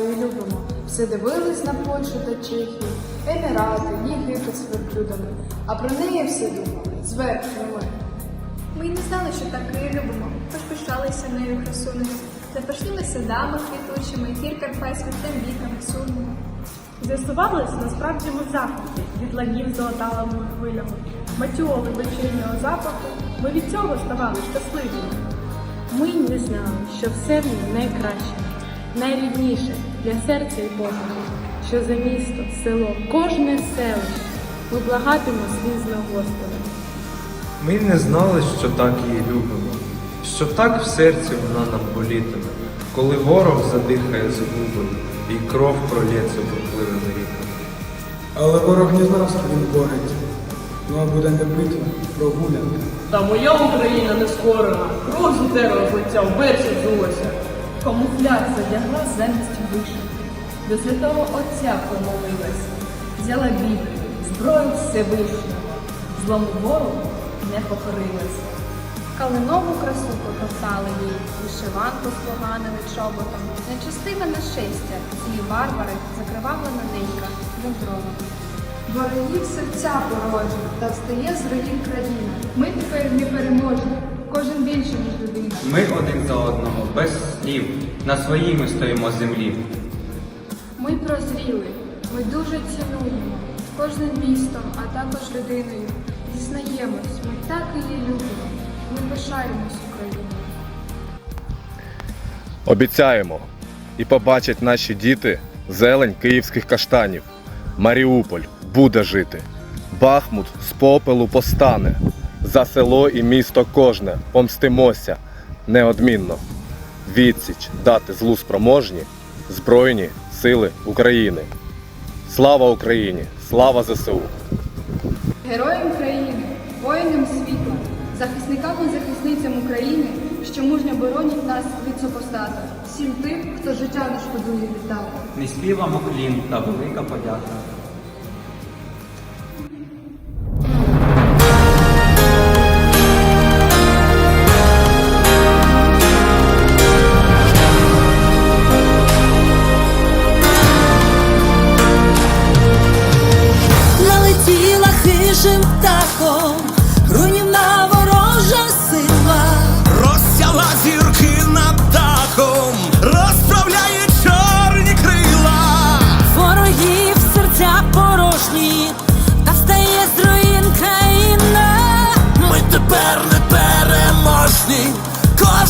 і любимо. Все дивились на Польщу та Чехію, Емірати, Єгипет з верблюдами. А про неї все думали, зверху ми. Ми й не знали, що так її любимо, хоч пишалися нею красунею. Запашними садами квітучими, гір карпатських та віками сумними. З'ясувалось, насправді ми захоті від ланів з золоталими хвилями, матіоли вечірнього запаху. Ми від цього ставали щасливими. Ми не знали, що все в ній найкраще, найрідніше для серця і подуму, що за місто, село, кожне селище ми благатимо слізно Господа. Ми не знали, що так її любимо, що так в серці вона нам болітиме, коли ворог задихає згубою і кров пролється бурхливими ріками. Але ворог не знав, що він бореться. Ну а буде не битва, прогулянка. Та моя Україна не скорена, кров з лиця, вберся зулася. Камуфляж задягла замість вишивки. До святого Отця помолилась. Взяла Біблію, зброю Всевишнього. Злому ворогу не покорилась. Калинову красу покосали їй, вишиванку споганили чоботом. Нечестиве нашестя, ці варвари, закривавлена ненька, мудрова. Ворогів серця порожні, та встає з руїн країна. Ми тепер не переможні, кожен більше, ніж людина. Ми один за одного, без слів, на своїй ми стоїмо землі. Ми прозріли, ми дуже цінуємо кожним містом, а також людиною. Дізнаємось, ми так її любимо. Ми пишаємось Україною. Обіцяємо і побачать наші діти зелень київських каштанів. Маріуполь буде жити. Бахмут з попелу постане. За село і місто кожне помстимося неодмінно. Відсіч дати злу спроможні Збройні сили України. Слава Україні! Слава ЗСУ! Героям країни, воїнам світла, захисникам і захисницям України, що мужньо боронять нас від супостата, всім тим, хто життя не шкодує віддати. Не співам уклін та велика подяка.